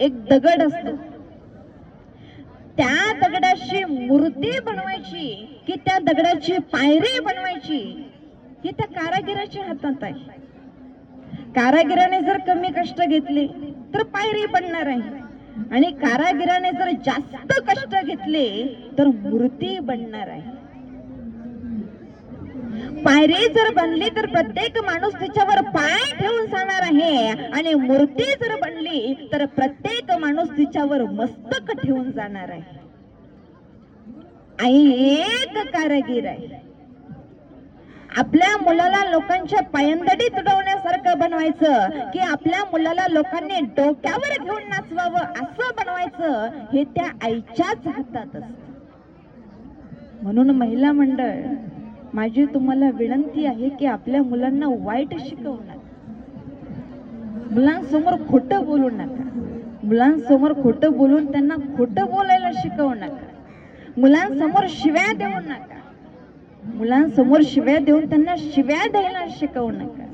एक दगड असतो. त्या दगडाची मूर्ती बनवायची की त्या दगडाची पायरी बनवायची ही त्या कारागिराच्या हातात आहे. कारागिराने जर कमी कष्ट घेतले तर पायरी बनणार आहे. आणि कारागिराने जर जास्त कष्ट घेतले तर मूर्ती बनणार आहे. पायरी जर बनली तर प्रत्येक माणूस तिच्यावर पाय ठेवून जाणार आहे आणि मूर्ती जर बनली तर प्रत्येक माणूस तिच्यावर मस्तक ठेवून जाणार आहे. आई एक कारागीर आहे. आपल्या मुलाला लोकांच्या पायंदडी तुडवण्यासारखं बनवायचं की आपल्या मुलाला लोकांनी डोक्यावर घेऊन नाचवावं असं बनवायचं हे त्या आईच्याच हातात असत. म्हणून महिला मंडळ माझी तुम्हाला विनंती आहे की आपल्या मुलांना वाईट शिकवणार मुलांसमोर खोटं बोलू नका. मुलांसमोर खोटं बोलून त्यांना खोटं बोलायला शिकवू नका. मुलांसमोर शिव्या देऊ नका. मुलांसमोर शिव्या देऊन त्यांना शिव्या द्यायला शिकवू नका.